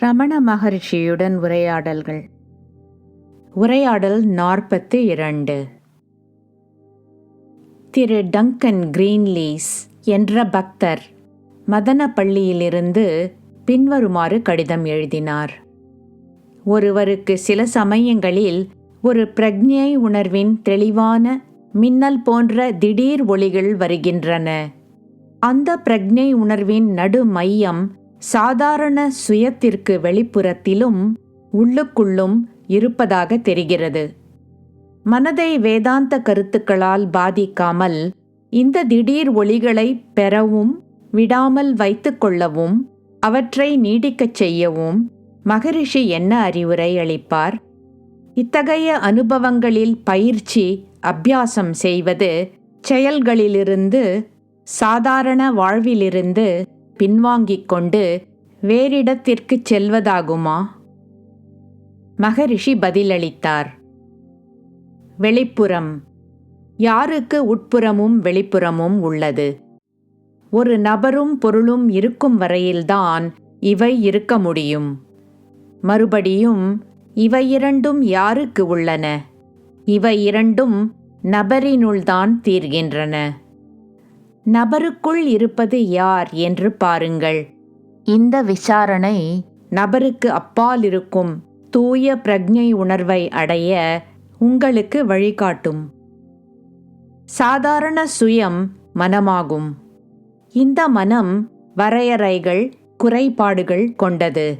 ரமண மகரிஷியுடன் உரையாடல்கள். உரையாடல் நாற்பத்து இரண்டு. திரு டங்கன் கிரீன்லீஸ் என்ற பக்தர் மதனப்பள்ளியிலிருந்து பின்வருமாறு கடிதம் எழுதினார். ஒருவருக்கு சில சமயங்களில் ஒரு பிரக்ஞை உணர்வின் தெளிவான மின்னல் போன்ற திடீர் ஒளிகள் வருகின்றன. அந்த பிரக்ஞை உணர்வின் நடு மையம் சாதாரண சுயத்திற்கு வெளிப்புறத்திலும் உள்ளுக்குள்ளும் இருப்பதாக தெரிகிறது. மனதை வேதாந்த கருத்துக்களால் பாதிக்காமல் இந்த திடீர் ஒளிகளை பெறவும் விடாமல் வைத்துக்கொள்ளவும் அவற்றை நீடிக்கச் செய்யவும் மகரிஷி என்ன அறிவுரை அளிப்பார்? இத்தகைய அனுபவங்களில் பயிற்சி அபியாசம் செய்வது செயல்களிலிருந்து சாதாரண வாழ்விலிருந்து பின்வாங்கிக் கொண்டு வேறிடத்திற்கு செல்வதாகுமா? மகரிஷி பதிலளித்தார். வெளிப்புறம். யாருக்கு உட்புறமும் வெளிப்புறமும் உள்ளது? ஒரு நபரும் பொருளும் இருக்கும் வரையில்தான் இவை இருக்க முடியும். மறுபடியும் இவை இரண்டும் யாருக்கு உள்ளன? இவை இரண்டும் நபரினுள்தான் தீர்கின்றன. நபருக்குள் இருப்பது யார் என்று பாருங்கள். இந்த விசாரணை நபருக்கு அப்பால் இருக்கும் தூய பிரக்ஞை உணர்வை அடைய உங்களுக்கு வழிகாட்டும். சாதாரண சுயம் மனமாகும். இந்த மனம் வரையறைகள் குறைபாடுகள் கொண்டது.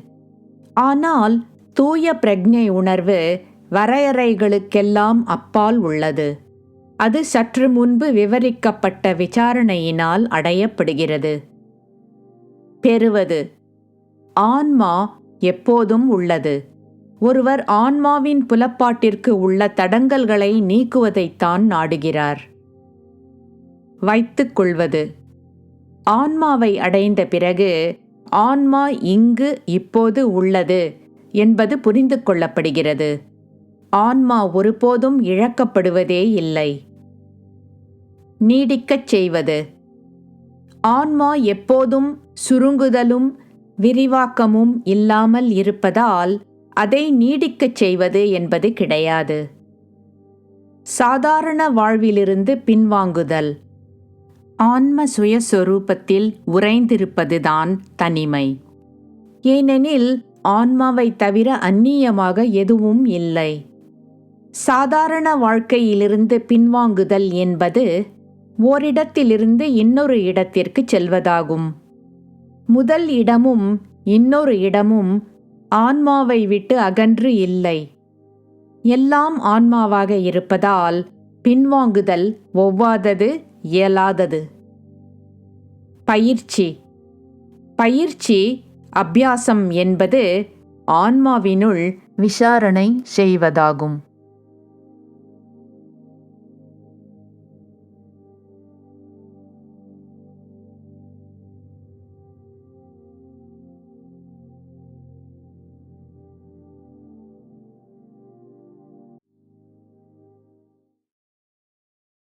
ஆனால் தூய பிரக்ஞை உணர்வு வரையறைகளுக்கெல்லாம் அப்பால் உள்ளது. அது சற்று முன்பு விவரிக்கப்பட்ட விசாரணையினால் அடையப்படுகிறது. பெறுவது. ஆன்மா எப்போதும் உள்ளது. ஒருவர் ஆன்மாவின் புலப்பாட்டிற்கு உள்ள தடங்கல்களை நீக்குவதைத்தான் நாடுகிறார். வைத்துக் கொள்வது. ஆன்மாவை அடைந்த பிறகு ஆன்மா இங்கு இப்போது உள்ளது என்பது புரிந்து கொள்ளப்படுகிறது. ஆன்மா ஒருபோதும் இழக்கப்படுவதே இல்லை. நீடிக்கச் செய்வது. ஆன்மா எப்போதும் சுருங்குதலும் விரிவாக்கமும் இல்லாமல் இருப்பதால் அதை நீடிக்கச் செய்வது என்பது கிடையாது. சாதாரண வாழ்விலிருந்து பின்வாங்குதல். ஆன்ம சுயஸ்வரூபத்தில் உறைந்திருப்பதுதான் தனிமை. ஏனெனில் ஆன்மாவை தவிர அந்நியமாக எதுவும் இல்லை. சாதாரண வாழ்க்கையிலிருந்து பின்வாங்குதல் என்பது ஓரிடத்திலிருந்து இன்னொரு இடத்திற்கு செல்வதாகும். முதல் இடமும் இன்னொரு இடமும் ஆன்மாவை விட்டு அகன்று இல்லை. எல்லாம் ஆன்மாவாக இருப்பதால் பின்வாங்குதல் ஒவ்வாதது இயலாதது. பயிற்சி. பயிற்சி அபியாசம் என்பது ஆன்மாவினுள் விசாரணை செய்வதாகும்.